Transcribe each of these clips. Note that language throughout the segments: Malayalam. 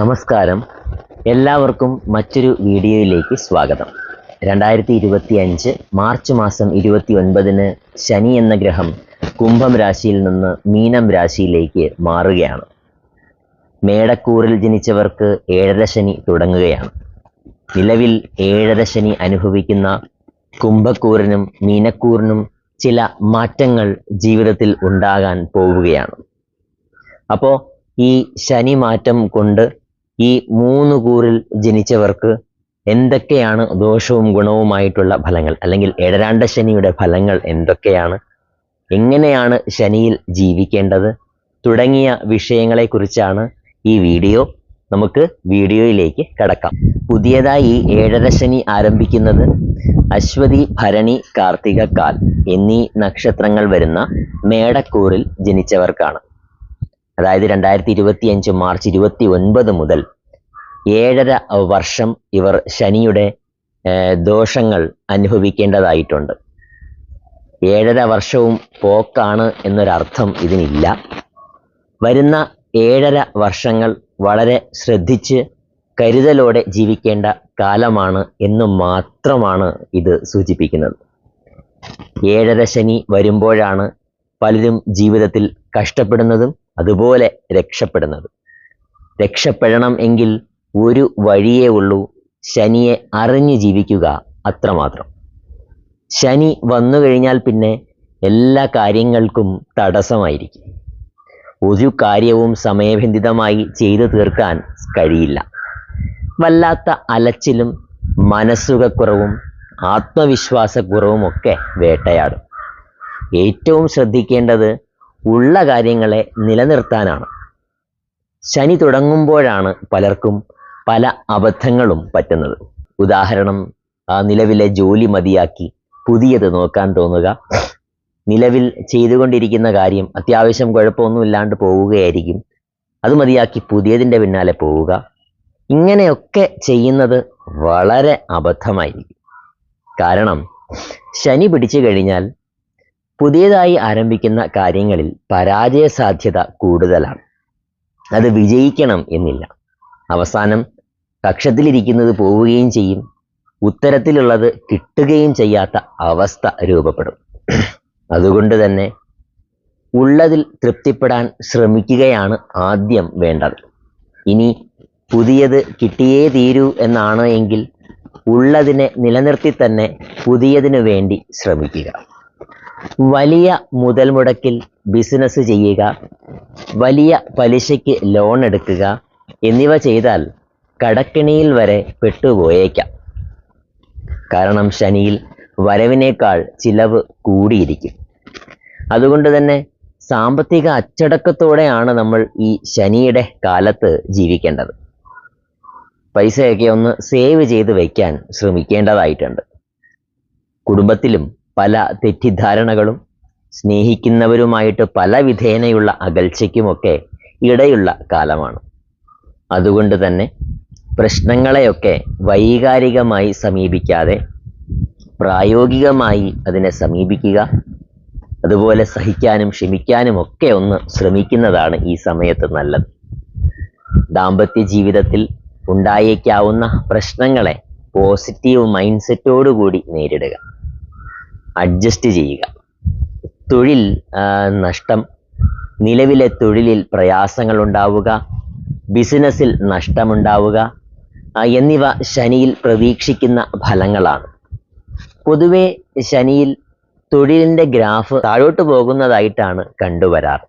നമസ്കാരം. എല്ലാവർക്കും മറ്റൊരു വീഡിയോയിലേക്ക് സ്വാഗതം. രണ്ടായിരത്തി ഇരുപത്തി അഞ്ച് മാർച്ച് മാസം ഇരുപത്തി ഒൻപതിന് ശനി എന്ന ഗ്രഹം കുംഭം രാശിയിൽ നിന്ന് മീനം രാശിയിലേക്ക് മാറുകയാണ്. മേടക്കൂറിൽ ജനിച്ചവർക്ക് ഏഴര ശനി തുടങ്ങുകയാണ്. നിലവിൽ ഏഴര ശനി അനുഭവിക്കുന്ന കുംഭക്കൂറിനും മീനക്കൂറിനും ചില മാറ്റങ്ങൾ ജീവിതത്തിൽ ഉണ്ടാകാൻ പോവുകയാണ്. അപ്പോൾ ഈ ശനി മാറ്റം കൊണ്ട് ഈ മൂന്ന് കൂറിൽ ജനിച്ചവർക്ക് എന്തൊക്കെയാണ് ദോഷവും ഗുണവുമായിട്ടുള്ള ഫലങ്ങൾ? അല്ലെങ്കിൽ ഏഴരാണ്ട ശനിയുടെ ഫലങ്ങൾ എന്തൊക്കെയാണ്? എങ്ങനെയാണ് ശനിയിൽ ജീവിക്കേണ്ടത്? തുടങ്ങിയ വിഷയങ്ങളെക്കുറിച്ചാണ് ഈ വീഡിയോ. നമുക്ക് വീഡിയോയിലേക്ക് കടക്കാം. പുതിയതായി ഏഴര ശനി ആരംഭിക്കുന്നത് അശ്വതി ഭരണി കാർത്തിക കാൽ എന്നീ നക്ഷത്രങ്ങൾ വരുന്ന മേടക്കൂറിൽ ജനിച്ചവർക്കാണ്. അതായത് രണ്ടായിരത്തി ഇരുപത്തി അഞ്ച് മാർച്ച് ഇരുപത്തി ഒൻപത് മുതൽ ഏഴര വർഷം ഇവർ ശനിയുടെ ദോഷങ്ങൾ അനുഭവിക്കേണ്ടതായിട്ടുണ്ട്. ഏഴര വർഷവും പോക്കാണ് എന്നൊരർത്ഥം ഇതിനില്ല. വരുന്ന ഏഴര വർഷങ്ങൾ വളരെ ശ്രദ്ധിച്ച് കരുതലോടെ ജീവിക്കേണ്ട കാലമാണ് എന്ന് മാത്രമാണ് ഇത് സൂചിപ്പിക്കുന്നത്. ഏഴര ശനി വരുമ്പോഴാണ് പലരും ജീവിതത്തിൽ കഷ്ടപ്പെടുന്നതും അതുപോലെ രക്ഷപ്പെടുന്നതും. രക്ഷപ്പെടണം എങ്കിൽ ഒരു വഴിയേ ഉള്ളൂ ശനിയെ അറിഞ്ഞു ജീവിക്കുക അത്രമാത്രം. ശനി വന്നു കഴിഞ്ഞാൽ പിന്നെ എല്ലാ കാര്യങ്ങൾക്കും തടസ്സമായിരിക്കും. ഒരു കാര്യവും സമയബന്ധിതമായി ചെയ്തു തീർക്കാൻ കഴിയില്ല. വല്ലാത്ത അലച്ചിലും മനസ്സുഖക്കുറവും ആത്മവിശ്വാസക്കുറവും ഒക്കെ വേട്ടയാടും. ഏറ്റവും ശ്രദ്ധിക്കേണ്ടത് ഉള്ള കാര്യങ്ങളെ നിലനിർത്താനാണ്. ശനി തുടങ്ങുമ്പോഴാണ് പലർക്കും പല അബദ്ധങ്ങളും പറ്റുന്നത്. ഉദാഹരണം ആ നിലവിലെ ജോലി മതിയാക്കി പുതിയത് നോക്കാൻ തോന്നുക. നിലവിൽ ചെയ്തുകൊണ്ടിരിക്കുന്ന കാര്യം അത്യാവശ്യം കുഴപ്പമൊന്നുമില്ലാണ്ട് പോവുകയായിരിക്കും. അത് മതിയാക്കി പുതിയതിന്റെ പിന്നാലെ പോവുക. ഇങ്ങനെയൊക്കെ ചെയ്യുന്നത് വളരെ അബദ്ധമായിരിക്കും. കാരണം ശനി പിടിച്ചു കഴിഞ്ഞാൽ പുതിയതായി ആരംഭിക്കുന്ന കാര്യങ്ങളിൽ പരാജയ സാധ്യത കൂടുതലാണ്. അത് വിജയിക്കണം എന്നില്ല. അവസാനം കക്ഷത്തിലിരിക്കുന്നത് പോവുകയും ചെയ്യും. ഉത്തരത്തിലുള്ളത് കിട്ടുകയും ചെയ്യാത്ത അവസ്ഥ രൂപപ്പെടും. അതുകൊണ്ട് തന്നെ ഉള്ളതിൽ തൃപ്തിപ്പെടാൻ ശ്രമിക്കുകയാണ് ആദ്യം വേണ്ടത്. ഇനി പുതിയത് കിട്ടിയേ തീരൂ എന്നാണ് എങ്കിൽ ഉള്ളതിനെ നിലനിർത്തി തന്നെ പുതിയതിനു വേണ്ടി ശ്രമിക്കുക. വലിയ മുതൽ മുടക്കിൽ ബിസിനസ് ചെയ്യുക വലിയ പലിശയ്ക്ക് ലോൺ എടുക്കുക എന്നിവ ചെയ്താൽ കടക്കിണിയിൽ വരെ പെട്ടുപോയേക്കാം. കാരണം ശനിയിൽ വരവിനേക്കാൾ ചിലവ് കൂടിയിരിക്കും. അതുകൊണ്ട് തന്നെ സാമ്പത്തിക അച്ചടക്കത്തോടെയാണ് നമ്മൾ ഈ ശനിയുടെ കാലത്ത് ജീവിക്കേണ്ടത്. പൈസയൊക്കെ ഒന്ന് സേവ് ചെയ്ത് വയ്ക്കാൻ ശ്രമിക്കേണ്ടതായിട്ടുണ്ട്. കുടുംബത്തിലും പല തെറ്റിദ്ധാരണകളും സ്നേഹിക്കുന്നവരുമായിട്ട് പല വിധേനയുള്ള അകൽച്ചയ്ക്കുമൊക്കെ ഇടയുള്ള കാലമാണ്. അതുകൊണ്ട് തന്നെ പ്രശ്നങ്ങളെയൊക്കെ വൈകാരികമായി സമീപിക്കാതെ പ്രായോഗികമായി അതിനെ സമീപിക്കുക അതുപോലെ സഹിക്കാനും ക്ഷമിക്കാനും ഒക്കെ ഒന്ന് ശ്രമിക്കുന്നതാണ് ഈ സമയത്ത് നല്ലത്. ദാമ്പത്യ ജീവിതത്തിൽ ഉണ്ടായേക്കാവുന്ന പ്രശ്നങ്ങളെ പോസിറ്റീവ് മൈൻഡ് സെറ്റോടുകൂടി നേരിടുക. അഡ്ജസ്റ്റ് ചെയ്യുക. തൊഴിൽ നഷ്ടം. നിലവിലെ തൊഴിലിൽ പ്രയാസങ്ങൾ ഉണ്ടാവുക. ബിസിനസ്സിൽ നഷ്ടമുണ്ടാവുക. എന്നിവ ശനിയിൽ പ്രതീക്ഷിക്കുന്ന ഫലങ്ങളാണ്. പൊതുവെ ശനിയിൽ തൊഴിലിന്റെ ഗ്രാഫ് താഴോട്ട് പോകുന്നതായിട്ടാണ് കണ്ടുവരാറ്.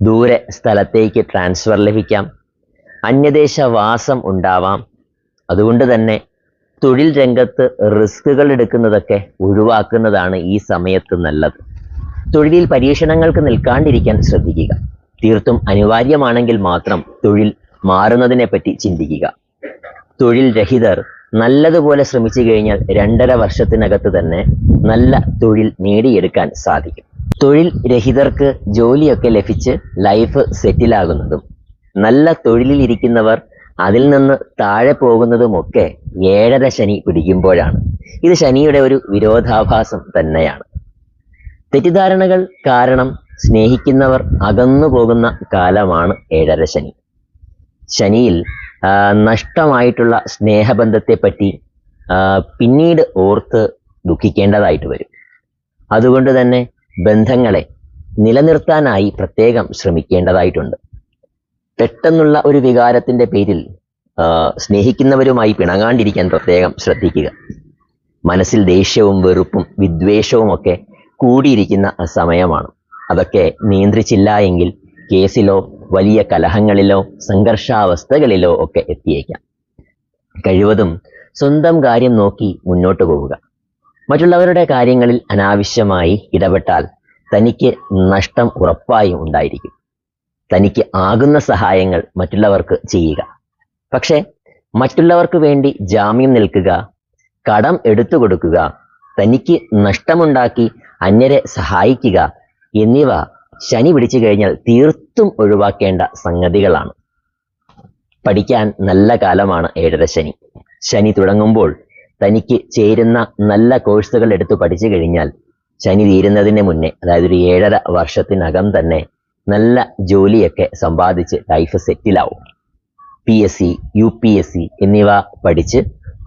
ദൂരെ സ്ഥലത്തേക്ക് ട്രാൻസ്ഫർ ലഭിക്കാം. അന്യദേശവാസം ഉണ്ടാവാം. അതുകൊണ്ട് തന്നെ തൊഴിൽ രംഗത്ത് റിസ്കുകൾ എടുക്കുന്നതൊക്കെ ഒഴിവാക്കുന്നതാണ് ഈ സമയത്ത് നല്ലത്. തൊഴിലിൽ പരീക്ഷണങ്ങൾക്ക് നിൽക്കാണ്ടിരിക്കാൻ ശ്രദ്ധിക്കുക. തീർത്തും അനിവാര്യമാണെങ്കിൽ മാത്രം തൊഴിൽ മാറുന്നതിനെ പറ്റി ചിന്തിക്കുക. തൊഴിൽ രഹിതർ നല്ലതുപോലെ ശ്രമിച്ചു കഴിഞ്ഞാൽ രണ്ടര വർഷത്തിനകത്ത് തന്നെ നല്ല തൊഴിൽ നേടിയെടുക്കാൻ സാധിക്കും. തൊഴിൽ രഹിതർക്ക് ജോലിയൊക്കെ ലഭിച്ച് ലൈഫ് സെറ്റിലാകുന്നതും നല്ല തൊഴിലിൽ ഇരിക്കുന്നവർ അതിൽ നിന്ന് താഴെ പോകുന്നതുമൊക്കെ ഏഴര ശനി പിടിക്കുമ്പോഴാണ്. ഇത് ശനിയുടെ ഒരു വിരോധാഭാസം തന്നെയാണ്. തെറ്റിദ്ധാരണകൾ കാരണം സ്നേഹിക്കുന്നവർ അകന്നു പോകുന്ന കാലമാണ് ഏഴര ശനി. ശനിയിൽ നഷ്ടമായിട്ടുള്ള സ്നേഹബന്ധത്തെപ്പറ്റി പിന്നീട് ഓർത്ത് ദുഃഖിക്കേണ്ടതായിട്ട് വരും. അതുകൊണ്ട് തന്നെ ബന്ധങ്ങളെ നിലനിർത്താനായി പ്രത്യേകം ശ്രമിക്കേണ്ടതായിട്ടുണ്ട്. പെട്ടെന്നുള്ള ഒരു വികാരത്തിന്റെ പേരിൽ സ്നേഹിക്കുന്നവരുമായി പിണങ്ങാണ്ടിരിക്കാൻ പ്രത്യേകം ശ്രദ്ധിക്കുക. മനസ്സിൽ ദേഷ്യവും വെറുപ്പും വിദ്വേഷവും ഒക്കെ കൂടിയിരിക്കുന്ന സമയമാണ്. അതൊക്കെ നിയന്ത്രിച്ചില്ല എങ്കിൽ കേസിലോ വലിയ കലഹങ്ങളിലോ സംഘർഷാവസ്ഥകളിലോ ഒക്കെ എത്തിയേക്കാം. കഴിവതും സ്വന്തം കാര്യം നോക്കി മുന്നോട്ട് പോവുക. മറ്റുള്ളവരുടെ കാര്യങ്ങളിൽ അനാവശ്യമായി ഇടപെട്ടാൽ തനിക്ക് നഷ്ടം ഉറപ്പായും ഉണ്ടായിരിക്കും. തനിക്ക് ആകുന്ന സഹായങ്ങൾ മറ്റുള്ളവർക്ക് ചെയ്യുക. പക്ഷേ മറ്റുള്ളവർക്ക് വേണ്ടി ജാമ്യം നിൽക്കുക കടം എടുത്തു കൊടുക്കുക തനിക്ക് നഷ്ടമുണ്ടാക്കി അന്യരെ സഹായിക്കുക എന്നിവ ശനി പിടിച്ചു കഴിഞ്ഞാൽ തീർത്തും ഒഴിവാക്കേണ്ട സംഗതികളാണ്. പഠിക്കാൻ നല്ല കാലമാണ് ഏഴര ശനി. ശനി തുടങ്ങുമ്പോൾ തനിക്ക് ചേരുന്ന നല്ല കോഴ്സുകൾ എടുത്തു പഠിച്ചു കഴിഞ്ഞാൽ ശനി തീരുന്നതിന് മുന്നേ അതായത് ഒരു ഏഴര വർഷത്തിനകം തന്നെ നല്ല ജോലിയൊക്കെ സമ്പാദിച്ച് life സെറ്റിലാവും P S C U P S C എന്നിവ പഠിച്ച്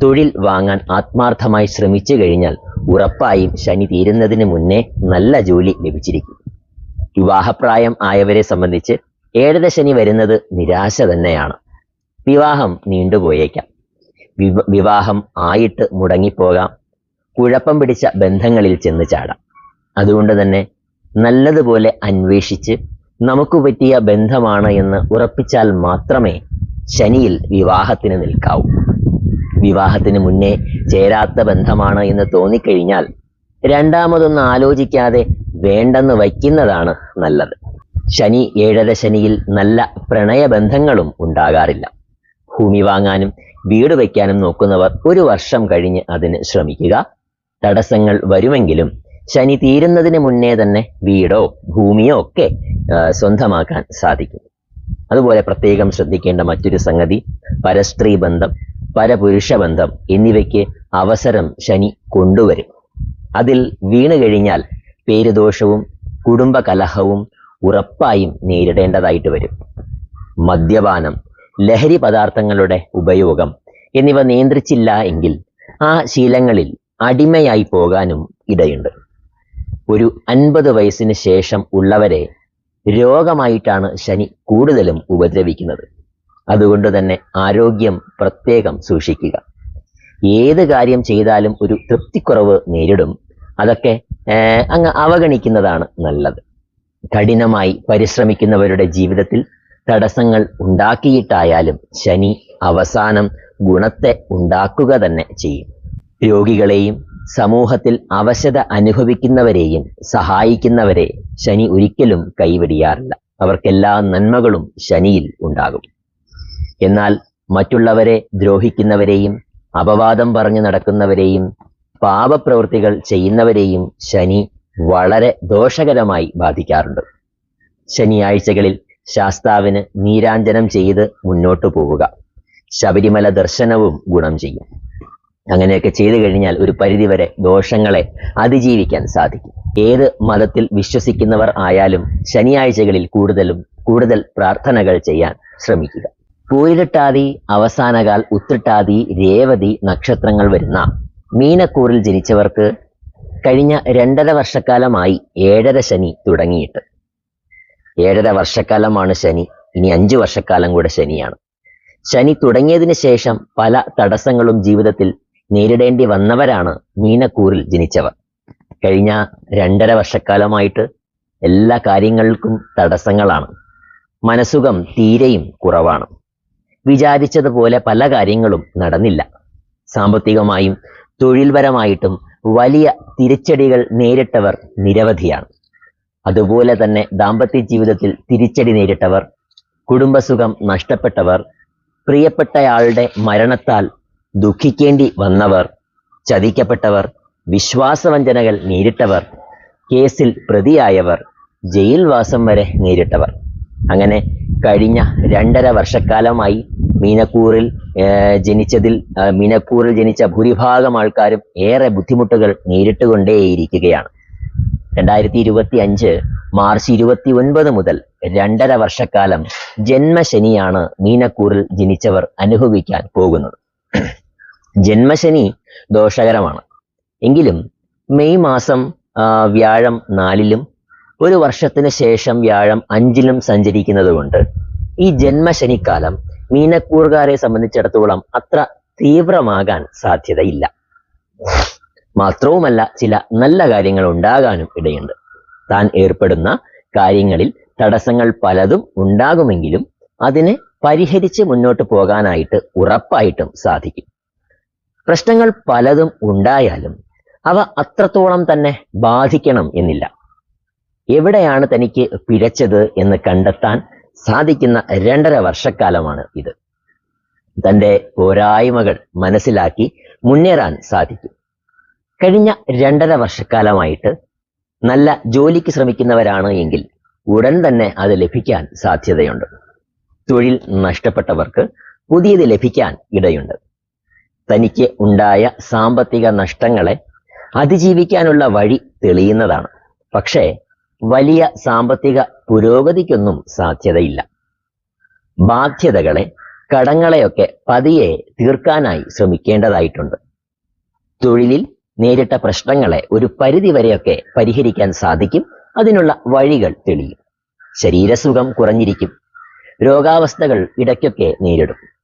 തൊഴിൽ വാങ്ങാൻ ആത്മാർത്ഥമായി ശ്രമിച്ചു കഴിഞ്ഞാൽ ഉറപ്പായും ശനി തീരുന്നതിന് മുന്നേ നല്ല ജോലി ലഭിച്ചിരിക്കും. വിവാഹപ്രായം ആയവരെ സംബന്ധിച്ച് ഏഴര ശനി വരുന്നത് നിരാശ തന്നെയാണ്. വിവാഹം നീണ്ടുപോയേക്കാം. വിവ- വിവാഹം ആയിട്ട് മുടങ്ങിപ്പോകാം. കുഴപ്പം പിടിച്ച ബന്ധങ്ങളിൽ ചെന്ന് ചാടാം. അതുകൊണ്ട് തന്നെ നല്ലതുപോലെ അന്വേഷിച്ച് നമുക്ക് പറ്റിയ ബന്ധമാണ് എന്ന് ഉറപ്പിച്ചാൽ മാത്രമേ ശനിയിൽ വിവാഹത്തിന് നിൽക്കാവൂ. വിവാഹത്തിന് മുന്നേ ചേരാത്ത ബന്ധമാണ് എന്ന് തോന്നിക്കഴിഞ്ഞാൽ രണ്ടാമതൊന്ന് ആലോചിക്കാതെ വേണ്ടെന്ന് വയ്ക്കുന്നതാണ് നല്ലത്. ശനി ഏഴര ശനിയിൽ നല്ല പ്രണയബന്ധങ്ങളും ഉണ്ടാകാറില്ല. ഭൂമി വാങ്ങാനും വീട് വയ്ക്കാനും നോക്കുന്നവർ ഒരു വർഷം കഴിഞ്ഞ് അതിന് ശ്രമിക്കുക. തടസ്സങ്ങൾ വരുമെങ്കിലും ശനി തീരുന്നതിന് മുന്നേ തന്നെ വീടോ ഭൂമിയോ ഒക്കെ സ്വന്തമാക്കാൻ സാധിക്കും. അതുപോലെ പ്രത്യേകം ശ്രദ്ധിക്കേണ്ട മറ്റൊരു സംഗതി പരസ്ത്രീ ബന്ധം പരപുരുഷ ബന്ധം എന്നിവയ്ക്ക് അവസരം ശനി കൊണ്ടുവരും. അതിൽ വീണു കഴിഞ്ഞാൽ പേരുദോഷവും കുടുംബ കലഹവും ഉറപ്പായും നേരിടേണ്ടതായിട്ട് വരും. മദ്യപാനം ലഹരി പദാർത്ഥങ്ങളുടെ ഉപയോഗം എന്നിവ നിയന്ത്രിച്ചില്ല എങ്കിൽ ആ ശീലങ്ങളിൽ അടിമയായി പോകാനും ഇടയുണ്ട്. ഒരു അൻപത് വയസ്സിന് ശേഷം ഉള്ളവരെ രോഗമായിട്ടാണ് ശനി കൂടുതലും ഉപദ്രവിക്കുന്നത്. അതുകൊണ്ട് തന്നെ ആരോഗ്യം പ്രത്യേകം സൂക്ഷിക്കുക. ഏത് കാര്യം ചെയ്താലും ഒരു തൃപ്തിക്കുറവ് നേരിടും. അതൊക്കെ അങ്ങ് അവഗണിക്കുന്നതാണ് നല്ലത്. കഠിനമായി പരിശ്രമിക്കുന്നവരുടെ ജീവിതത്തിൽ തടസ്സങ്ങൾ ഉണ്ടാക്കിയിട്ടായാലും ശനി അവസാനം ഗുണത്തെ ഉണ്ടാക്കുക തന്നെ ചെയ്യും. രോഗികളെയും സമൂഹത്തിൽ അവശത അനുഭവിക്കുന്നവരെയും സഹായിക്കുന്നവരെ ശനി ഒരിക്കലും കൈവെടിയാറില്ല. അവർക്കെല്ലാ നന്മകളും ശനിയിൽ ഉണ്ടാകും. എന്നാൽ മറ്റുള്ളവരെ ദ്രോഹിക്കുന്നവരെയും അപവാദം പറഞ്ഞു നടക്കുന്നവരെയും പാപപ്രവൃത്തികൾ ചെയ്യുന്നവരെയും ശനി വളരെ ദോഷകരമായി ബാധിക്കാറുണ്ട്. ശനിയാഴ്ചകളിൽ ശാസ്താവിന് നീരാഞ്ജനം ചെയ്ത് മുന്നോട്ടു പോവുക. ശബരിമല ദർശനവും ഗുണം ചെയ്യും. അങ്ങനെയൊക്കെ ചെയ്തു കഴിഞ്ഞാൽ ഒരു പരിധിവരെ ദോഷങ്ങളെ അതിജീവിക്കാൻ സാധിക്കും. ഏത് മതത്തിൽ വിശ്വസിക്കുന്നവർ ആയാലും ശനിയാഴ്ചകളിൽ കൂടുതലും കൂടുതൽ പ്രാർത്ഥനകൾ ചെയ്യാൻ ശ്രമിക്കുക. പൂരിട്ടാതി അവസാനകാൽ ഉത്രട്ടാതി രേവതി നക്ഷത്രങ്ങൾ വരുന്ന മീനക്കൂറിൽ ജനിച്ചവർക്ക് കഴിഞ്ഞ രണ്ടര വർഷക്കാലമായി ഏഴര ശനി തുടങ്ങിയിട്ട്. ഏഴര വർഷക്കാലമാണ് ശനി. ഇനി അഞ്ചു വർഷക്കാലം കൂടെ ശനിയാണ്. ശനി തുടങ്ങിയതിന് ശേഷം പല തടസ്സങ്ങളും ജീവിതത്തിൽ നേരിടേണ്ടി വന്നവരാണ് മീനക്കൂറിൽ ജനിച്ചവർ. കഴിഞ്ഞ രണ്ടര വർഷക്കാലമായിട്ട് എല്ലാ കാര്യങ്ങൾക്കും തടസ്സങ്ങളാണ്. മനസുഖം തീരെയും കുറവാണ്. വിചാരിച്ചതുപോലെ പല കാര്യങ്ങളും നടന്നില്ല. സാമ്പത്തികമായും തൊഴിൽപരമായിട്ടും വലിയ തിരിച്ചടികൾ നേരിട്ടവർ നിരവധിയാണ്. അതുപോലെ തന്നെ ദാമ്പത്യ ജീവിതത്തിൽ തിരിച്ചടി നേരിട്ടവർ കുടുംബസുഖം നഷ്ടപ്പെട്ടവർ പ്രിയപ്പെട്ടയാളുടെ മരണത്താൽ ദുഃഖിക്കേണ്ടി വന്നവർ ചതിക്കപ്പെട്ടവർ വിശ്വാസവഞ്ചനകൾ നേരിട്ടവർ കേസിൽ പ്രതിയായവർ ജയിൽവാസം വരെ നേരിട്ടവർ. അങ്ങനെ കഴിഞ്ഞ രണ്ടര വർഷക്കാലമായി മീനക്കൂറിൽ ജനിച്ചതിൽ മീനക്കൂറിൽ ജനിച്ച ഭൂരിഭാഗം ആൾക്കാരും ഏറെ ബുദ്ധിമുട്ടുകൾ നേരിട്ടുകൊണ്ടേയിരിക്കുകയാണ്. രണ്ടായിരത്തി ഇരുപത്തി അഞ്ച് മാർച്ച് ഇരുപത്തി ഒൻപത് മുതൽ രണ്ടര വർഷക്കാലം ജന്മശനിയാണ് മീനക്കൂറിൽ ജനിച്ചവർ അനുഭവിക്കാൻ പോകുന്നത്. ജന്മശനി ദോഷകരമാണ്. എങ്കിലും മെയ് മാസം വ്യാഴം നാലിലും ഒരു വർഷത്തിന് ശേഷം വ്യാഴം അഞ്ചിലും സഞ്ചരിക്കുന്നത് കൊണ്ട് ഈ ജന്മശനിക്കാലം മീനക്കൂറുകാരെ സംബന്ധിച്ചിടത്തോളം അത്ര തീവ്രമാകാൻ സാധ്യതയില്ല. മാത്രവുമല്ല ചില നല്ല കാര്യങ്ങൾ ഉണ്ടാകാനും ഇടയുണ്ട്. താൻ ഏർപ്പെടുന്ന കാര്യങ്ങളിൽ തടസ്സങ്ങൾ പലതും ഉണ്ടാകുമെങ്കിലും അതിനെ പരിഹരിച്ച് മുന്നോട്ട് പോകാനായിട്ട് ഉറപ്പായിട്ടും സാധിക്കും. പ്രശ്നങ്ങൾ പലതും ഉണ്ടായാലും അവ അത്രത്തോളം തന്നെ ബാധിക്കണം എന്നില്ല. എവിടെയാണ് തനിക്ക് പിഴച്ചത് എന്ന് കണ്ടെത്താൻ സാധിക്കുന്ന രണ്ടര വർഷക്കാലമാണ് ഇത്. തന്റെ പോരായ്മകൾ മനസ്സിലാക്കി മുന്നേറാൻ സാധിക്കും. കഴിഞ്ഞ രണ്ടര വർഷക്കാലമായിട്ട് നല്ല ജോലിക്ക് ശ്രമിക്കുന്നവരാണ് എങ്കിൽ ഉടൻ തന്നെ അത് ലഭിക്കാൻ സാധ്യതയുണ്ട്. തൊഴിൽ നഷ്ടപ്പെട്ടവർക്ക് പുതിയത് ലഭിക്കാൻ ഇടയുണ്ട്. തനിക്ക് ഉണ്ടായ സാമ്പത്തിക നഷ്ടങ്ങളെ അതിജീവിക്കാനുള്ള വഴി തെളിയുന്നതാണ്. പക്ഷേ വലിയ സാമ്പത്തിക പുരോഗതിക്കൊന്നും സാധ്യതയില്ല. ബാധ്യതകളെ കടങ്ങളെയൊക്കെ പതിയെ തീർക്കാനായി ശ്രമിക്കേണ്ടതായിട്ടുണ്ട്. തൊഴിലിൽ നേരിട്ട പ്രശ്നങ്ങളെ ഒരു പരിധിവരെയൊക്കെ പരിഹരിക്കാൻ സാധിക്കും. അതിനുള്ള വഴികൾ തെളിയും. ശരീരസുഖം കുറഞ്ഞിരിക്കും. രോഗാവസ്ഥകൾ ഇടയ്ക്കൊക്കെ നേരിടും.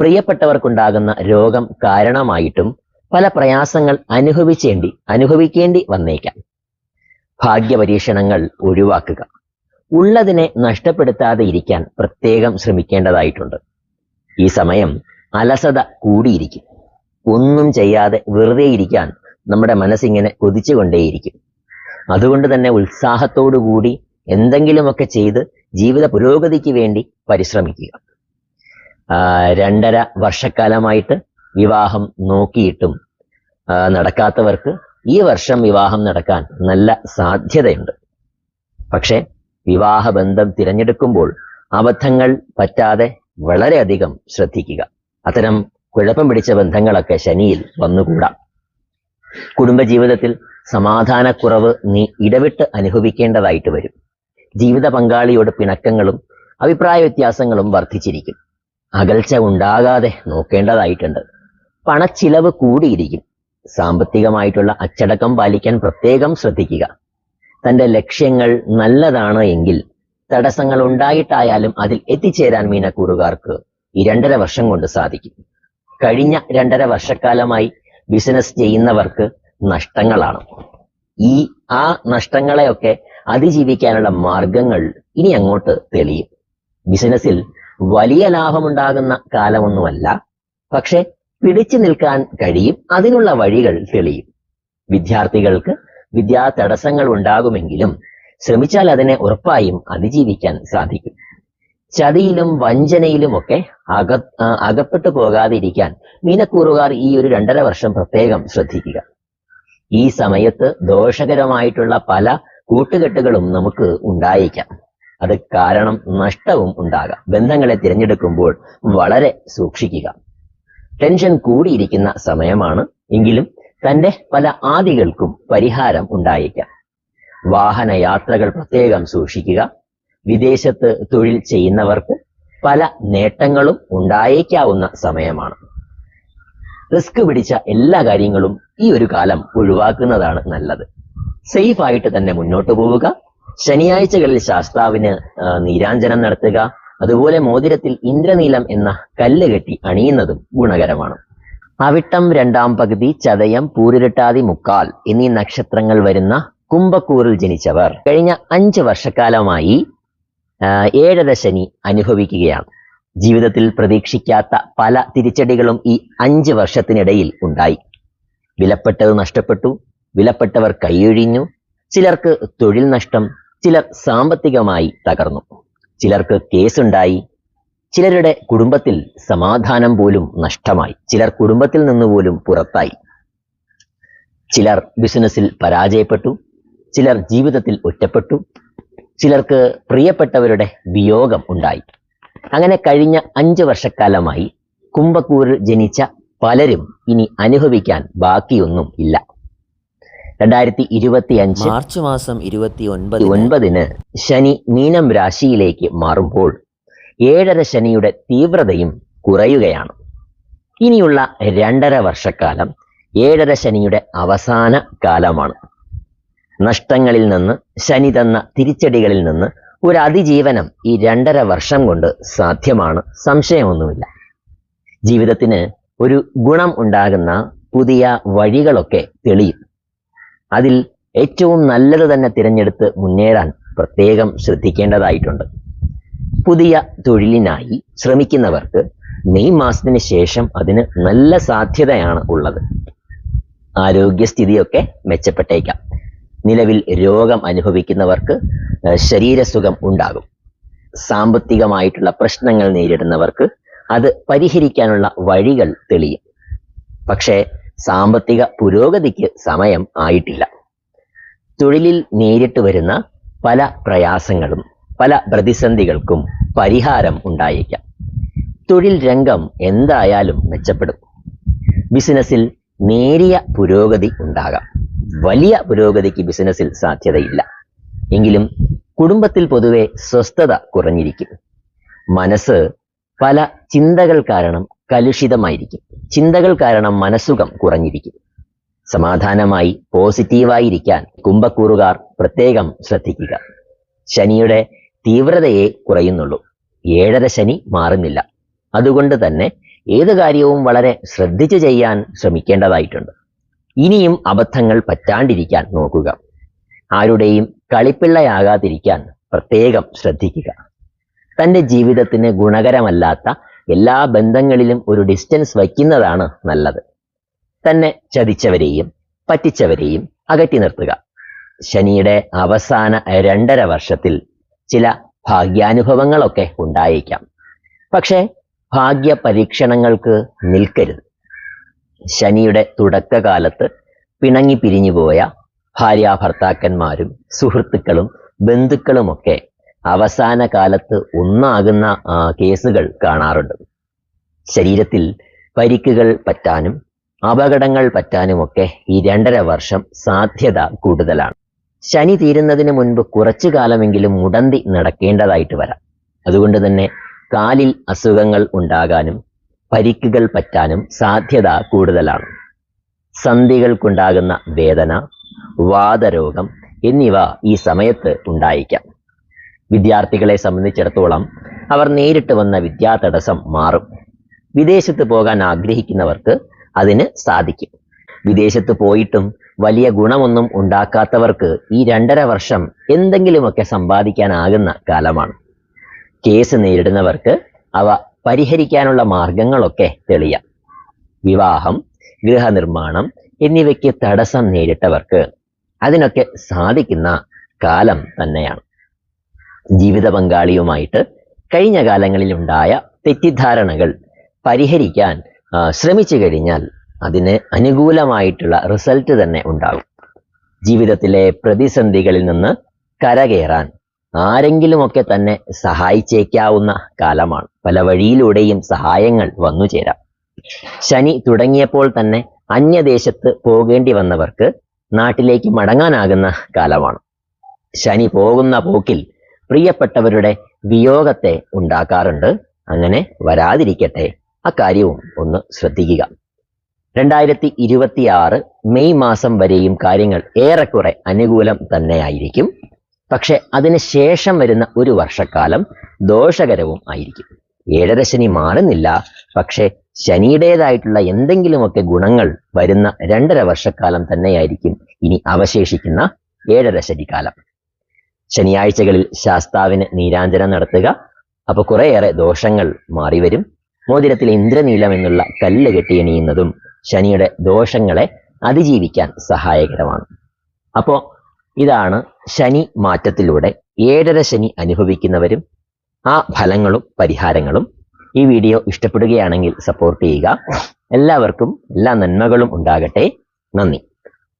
പ്രിയപ്പെട്ടവർക്കുണ്ടാകുന്ന രോഗം കാരണമായിട്ടും പല പ്രയാസങ്ങൾ അനുഭവിച്ചേണ്ടി അനുഭവിക്കേണ്ടി വന്നേക്കാം. ഭാഗ്യപരീക്ഷണങ്ങൾ ഒഴിവാക്കുക. ഉള്ളതിനെ നഷ്ടപ്പെടുത്താതെ ഇരിക്കാൻ പ്രത്യേകം ശ്രമിക്കേണ്ടതായിട്ടുണ്ട്. ഈ സമയം അലസത കൂടിയിരിക്കും. ഒന്നും ചെയ്യാതെ വെറുതെ ഇരിക്കാൻ നമ്മുടെ മനസ്സിങ്ങനെ കൊതിച്ചുകൊണ്ടേയിരിക്കും. അതുകൊണ്ട് തന്നെ ഉത്സാഹത്തോടു കൂടി എന്തെങ്കിലുമൊക്കെ ചെയ്ത് ജീവിത പുരോഗതിക്ക് വേണ്ടി പരിശ്രമിക്കുക. രണ്ടര വർഷക്കാലമായിട്ട് വിവാഹം നോക്കിയിട്ടും നടക്കാത്തവർക്ക് ഈ വർഷം വിവാഹം നടക്കാൻ നല്ല സാധ്യതയുണ്ട്. പക്ഷേ വിവാഹബന്ധം തിരഞ്ഞെടുക്കുമ്പോൾ അബദ്ധങ്ങൾ പറ്റാതെ വളരെയധികം ശ്രദ്ധിക്കുക. അത്തരം കുഴപ്പം പിടിച്ച ബന്ധങ്ങളൊക്കെ ശനിയിൽ വന്നുകൂടാം. കുടുംബജീവിതത്തിൽ സമാധാനക്കുറവ് നീ ഇടവിട്ട് അനുഭവിക്കേണ്ടതായിട്ട് വരും. ജീവിത പങ്കാളിയോട് പിണക്കങ്ങളും അഭിപ്രായ വ്യത്യാസങ്ങളും വർദ്ധിച്ചിരിക്കും. അകൽച്ച ഉണ്ടാകാതെ നോക്കേണ്ടതായിട്ടുണ്ട്. പണച്ചിലവ് കൂടിയിരിക്കും. സാമ്പത്തികമായിട്ടുള്ള അച്ചടക്കം പാലിക്കാൻ പ്രത്യേകം ശ്രദ്ധിക്കുക. തന്റെ ലക്ഷ്യങ്ങൾ നല്ലതാണ് എങ്കിൽ തടസ്സങ്ങൾ ഉണ്ടായിട്ടായാലും അതിൽ എത്തിച്ചേരാൻ മീനക്കൂറുകാർക്ക് ഈ രണ്ടര വർഷം കൊണ്ട് സാധിക്കും. കഴിഞ്ഞ രണ്ടര വർഷക്കാലമായി ബിസിനസ് ചെയ്യുന്നവർക്ക് നഷ്ടങ്ങളാണ്. ഈ ആ നഷ്ടങ്ങളെയൊക്കെ അതിജീവിക്കാനുള്ള മാർഗങ്ങൾ ഇനി അങ്ങോട്ട് തെളിയും. ബിസിനസ്സിൽ വലിയ ലാഭമുണ്ടാകുന്ന കാലമൊന്നുമല്ല. പക്ഷെ പിടിച്ചു നിൽക്കാൻ കഴിയും അതിനുള്ള വഴികൾ തെളിയും. വിദ്യാർത്ഥികൾക്ക് വിദ്യാ തടസ്സങ്ങൾ ഉണ്ടാകുമെങ്കിലും ശ്രമിച്ചാൽ അതിനെ ഉറപ്പായും അതിജീവിക്കാൻ സാധിക്കും. ചതിയിലും വഞ്ചനയിലുമൊക്കെ അക അകപ്പെട്ടു പോകാതിരിക്കാൻ മീനക്കൂറുകാർ ഈ ഒരു രണ്ടര വർഷം പ്രത്യേകം ശ്രദ്ധിക്കുക. ഈ സമയത്ത് ദോഷകരമായിട്ടുള്ള പല കൂട്ടുകെട്ടുകളും നമുക്ക് ഉണ്ടായേക്കാം. അത് കാരണം നഷ്ടവും ഉണ്ടാകാം. ബന്ധങ്ങളെ തിരഞ്ഞെടുക്കുമ്പോൾ വളരെ സൂക്ഷിക്കുക. ടെൻഷൻ കൂടിയിരിക്കുന്ന സമയമാണ് എങ്കിലും തന്റെ പല ആദികൾക്കും പരിഹാരം ഉണ്ടായേക്കാം. വാഹന യാത്രകൾ പ്രത്യേകം സൂക്ഷിക്കുക. വിദേശത്ത് തൊഴിൽ ചെയ്യുന്നവർക്ക് പല നേട്ടങ്ങളും ഉണ്ടായേക്കാവുന്ന സമയമാണ്. റിസ്ക് പിടിച്ച എല്ലാ കാര്യങ്ങളും ഈ ഒരു കാലം ഒഴിവാക്കുന്നതാണ് നല്ലത്. സേഫ് ആയിട്ട് തന്നെ മുന്നോട്ട് പോവുക. ശനിയാഴ്ചകളിൽ ശാസ്താവിന് നീരാഞ്ജനം നടത്തുക. അതുപോലെ മോതിരത്തിൽ ഇന്ദ്രനീലം എന്ന കല്ല് കെട്ടി അണിയുന്നതും ഗുണകരമാണ്. അവിട്ടം രണ്ടാം പകുതി ചതയം പൂരിരട്ടാതി മുക്കാൽ എന്നീ നക്ഷത്രങ്ങൾ വരുന്ന കുംഭക്കൂറിൽ ജനിച്ചവർ. കഴിഞ്ഞ അഞ്ച് വർഷക്കാലമായി ഏഴര ശനി അനുഭവിക്കുകയാണ്. ജീവിതത്തിൽ പ്രതീക്ഷിക്കാത്ത പല തിരിച്ചടികളും ഈ അഞ്ച് വർഷത്തിനിടയിൽ ഉണ്ടായി. വിലപ്പെട്ടത് നഷ്ടപ്പെട്ടു വിലപ്പെട്ടവർ കൈയൊഴിഞ്ഞു ചിലർക്ക് തൊഴിൽ നഷ്ടം ചിലർ സാമ്പത്തികമായി തകർന്നു. ചിലർക്ക് കേസുണ്ടായി. ചിലരുടെ കുടുംബത്തിൽ സമാധാനം പോലും നഷ്ടമായി. ചിലർ കുടുംബത്തിൽ നിന്ന് പോലും പുറത്തായി. ചിലർ ബിസിനസ്സിൽ പരാജയപ്പെട്ടു. ചിലർ ജീവിതത്തിൽ ഒറ്റപ്പെട്ടു. ചിലർക്ക് പ്രിയപ്പെട്ടവരുടെ വിയോഗം ഉണ്ടായി. അങ്ങനെ കഴിഞ്ഞ അഞ്ച് വർഷക്കാലമായി കുംഭക്കൂറിൽ ജനിച്ച പലരും ഇനി അനുഭവിക്കാൻ ബാക്കിയൊന്നും ഇല്ല. രണ്ടായിരത്തി ഇരുപത്തി അഞ്ച് മാർച്ച് മാസം ഇരുപത്തി ഒൻപത് ഒൻപതിന് ശനി മീനം രാശിയിലേക്ക് മാറുമ്പോൾ ഏഴര ശനിയുടെ തീവ്രതയും കുറയുകയാണ്. ഇനിയുള്ള രണ്ടര വർഷക്കാലം ഏഴര ശനിയുടെ അവസാന കാലമാണ്. നഷ്ടങ്ങളിൽ നിന്ന് ശനി തന്ന തിരിച്ചടികളിൽ നിന്ന് ഒരു അതിജീവനം ഈ രണ്ടര വർഷം കൊണ്ട് സാധ്യമാണ്. സംശയമൊന്നുമില്ല. ജീവിതത്തിന് ഒരു ഗുണം ഉണ്ടാകുന്ന പുതിയ വഴികളൊക്കെ തെളിയും. അതിൽ ഏറ്റവും നല്ലത് തന്നെ തിരഞ്ഞെടുത്ത് മുന്നേറാൻ പ്രത്യേകം ശ്രദ്ധിക്കേണ്ടതായിട്ടുണ്ട്. പുതിയ തൊഴിലിനായി ശ്രമിക്കുന്നവർക്ക് മെയ് മാസത്തിന് ശേഷം അതിന് നല്ല സാധ്യതയാണ് ഉള്ളത്. ആരോഗ്യസ്ഥിതിയൊക്കെ മെച്ചപ്പെട്ടേക്കാം. നിലവിൽ രോഗം അനുഭവിക്കുന്നവർക്ക് ശരീരസുഖം ഉണ്ടാകും. സാമ്പത്തികമായിട്ടുള്ള പ്രശ്നങ്ങൾ നേരിടുന്നവർക്ക് അത് പരിഹരിക്കാനുള്ള വഴികൾ തെളിയും. പക്ഷേ സാമ്പത്തിക പുരോഗതിക്ക് സമയം ആയിട്ടില്ല. തൊഴിലിൽ നേരിട്ട് വരുന്ന പല പ്രയാസങ്ങളും പല പ്രതിസന്ധികൾക്കും പരിഹാരം ഉണ്ടായേക്കാം. തൊഴിൽ രംഗം എന്തായാലും മെച്ചപ്പെടും. ബിസിനസ്സിൽ നേരിയ പുരോഗതി ഉണ്ടാകാം. വലിയ പുരോഗതിക്ക് ബിസിനസ്സിൽ സാധ്യതയില്ല. എങ്കിലും കുടുംബത്തിൽ പൊതുവെ സ്വസ്ഥത കുറഞ്ഞിരിക്കും. മനസ്സ് പല ചിന്തകൾ കാരണം കലുഷിതമായിരിക്കും. ചിന്തകൾ കാരണം മനസ്സുഖം കുറഞ്ഞിരിക്കും. സമാധാനമായി പോസിറ്റീവായിരിക്കാൻ കുംഭക്കൂറുകാർ പ്രത്യേകം ശ്രദ്ധിക്കുക. ശനിയുടെ തീവ്രതയെ കുറയുന്നുള്ളൂ. ഏഴര ശനി മാറുന്നില്ല. അതുകൊണ്ട് തന്നെ ഏത് കാര്യവും വളരെ ശ്രദ്ധിച്ചു ചെയ്യാൻ ശ്രമിക്കേണ്ടതായിട്ടുണ്ട്. ഇനിയും അബദ്ധങ്ങൾ പറ്റാണ്ടിരിക്കാൻ നോക്കുക. ആരുടെയും കളിപ്പിള്ളയാകാതിരിക്കാൻ പ്രത്യേകം ശ്രദ്ധിക്കുക. തന്റെ ജീവിതത്തിന് ഗുണകരമല്ലാത്ത എല്ലാ ബന്ധങ്ങളിലും ഒരു ഡിസ്റ്റൻസ് വയ്ക്കുന്നതാണ് നല്ലത്. തന്നെ ചതിച്ചവരെയും പറ്റിച്ചവരെയും അകറ്റി നിർത്തുക. ശനിയുടെ അവസാന രണ്ടര വർഷത്തിൽ ചില ഭാഗ്യാനുഭവങ്ങളൊക്കെ ഉണ്ടായേക്കാം. പക്ഷേ ഭാഗ്യ പരീക്ഷണങ്ങൾക്ക് നിൽക്കരുത്. ശനിയുടെ തുടക്കകാലത്ത് പിണങ്ങി പിരിഞ്ഞുപോയ ഭാര്യ ഭർത്താക്കന്മാരും സുഹൃത്തുക്കളും ബന്ധുക്കളുമൊക്കെ അവസാന കാലത്ത് ഒന്നാകുന്ന കേസുകൾ കാണാറുണ്ട്. ശരീരത്തിൽ പരിക്കുകൾ പറ്റാനും അപകടങ്ങൾ പറ്റാനുമൊക്കെ ഈ രണ്ടര വർഷം സാധ്യത കൂടുതലാണ്. ശനി തീരുന്നതിന് മുൻപ് കുറച്ചു കാലമെങ്കിലും മുടന്തി നടക്കേണ്ടതായിട്ട് വരാം. അതുകൊണ്ട് തന്നെ കാലിൽ അസുഖങ്ങൾ ഉണ്ടാകാനും പരിക്കുകൾ പറ്റാനും സാധ്യത കൂടുതലാണ്. സന്ധികൾക്കുണ്ടാകുന്ന വേദന വാതരോഗം എന്നിവ ഈ സമയത്ത് ഉണ്ടായേക്കാം വിദ്യാർത്ഥികളെ സംബന്ധിച്ചിടത്തോളം അവർ നേരിട്ട് വന്ന വിദ്യാ തടസ്സം മാറും. വിദേശത്ത് പോകാൻ ആഗ്രഹിക്കുന്നവർക്ക് അതിന് സാധിക്കും. വിദേശത്ത് പോയിട്ടും വലിയ ഗുണമൊന്നും ഉണ്ടാക്കാത്തവർക്ക് ഈ രണ്ടര വർഷം എന്തെങ്കിലുമൊക്കെ സമ്പാദിക്കാനാകുന്ന കാലമാണ്. കേസ് നേരിടുന്നവർക്ക് അവ പരിഹരിക്കാനുള്ള മാർഗങ്ങളൊക്കെ തെളിയാം. വിവാഹം ഗൃഹനിർമ്മാണം എന്നിവയ്ക്ക് തടസ്സം നേരിട്ടവർക്ക് അതിനൊക്കെ സാധിക്കുന്ന കാലം തന്നെയാണ്. ജീവിത പങ്കാളിയുമായിട്ട് കഴിഞ്ഞ കാലങ്ങളിൽ ഉണ്ടായ തെറ്റിദ്ധാരണകൾ പരിഹരിക്കാൻ ശ്രമിച്ചു കഴിഞ്ഞാൽ അതിന് അനുകൂലമായിട്ടുള്ള റിസൾട്ട് തന്നെ ഉണ്ടാകും. ജീവിതത്തിലെ പ്രതിസന്ധികളിൽ നിന്ന് കരകയറാൻ ആരെങ്കിലുമൊക്കെ തന്നെ സഹായിച്ചേക്കാവുന്ന കാലമാണ്. പല വഴിയിലൂടെയും സഹായങ്ങൾ വന്നു ചേരാം. ശനി തുടങ്ങിയപ്പോൾ തന്നെ അന്യദേശത്ത് പോകേണ്ടി വന്നവർക്ക് നാട്ടിലേക്ക് മടങ്ങാനാകുന്ന കാലമാണ്. ശനി പോകുന്ന പോക്കിൽ പ്രിയപ്പെട്ടവരുടെ വിയോഗത്തെ ഉണ്ടാക്കാറുണ്ട്. അങ്ങനെ വരാതിരിക്കട്ടെ. അക്കാര്യവും ഒന്ന് ശ്രദ്ധിക്കുക. രണ്ടായിരത്തി ഇരുപത്തിയാറ് മെയ് മാസം വരെയും കാര്യങ്ങൾ ഏറെക്കുറെ അനുകൂലം തന്നെയായിരിക്കും. പക്ഷെ അതിന് ശേഷം വരുന്ന ഒരു വർഷക്കാലം ദോഷകരവും ആയിരിക്കും. ഏഴര ശനി മാറുന്നില്ല. പക്ഷെ ശനിയുടേതായിട്ടുള്ള എന്തെങ്കിലുമൊക്കെ ഗുണങ്ങൾ വരുന്ന രണ്ടര വർഷക്കാലം തന്നെയായിരിക്കും ഇനി അവശേഷിക്കുന്ന ഏഴര ശനിക്കാലം. ശനിയാഴ്ചകളിൽ ശാസ്താവിന് നീരാഞ്ജനം നടത്തുക. അപ്പോൾ കുറേയേറെ ദോഷങ്ങൾ മാറിവരും മോതിരത്തിലെ ഇന്ദ്രനീലം എന്നുള്ള കല്ല് കെട്ടിയണിയുന്നതും ശനിയുടെ ദോഷങ്ങളെ അതിജീവിക്കാൻ സഹായകരമാണ്. അപ്പോൾ ഇതാണ് ശനി മാറ്റത്തിലൂടെ ഏഴര ശനി അനുഭവിക്കുന്നവരും ആ ഫലങ്ങളും പരിഹാരങ്ങളും. ഈ വീഡിയോ ഇഷ്ടപ്പെടുകയാണെങ്കിൽ സപ്പോർട്ട് ചെയ്യുക. എല്ലാവർക്കും എല്ലാ നന്മകളും ഉണ്ടാകട്ടെ. നന്ദി.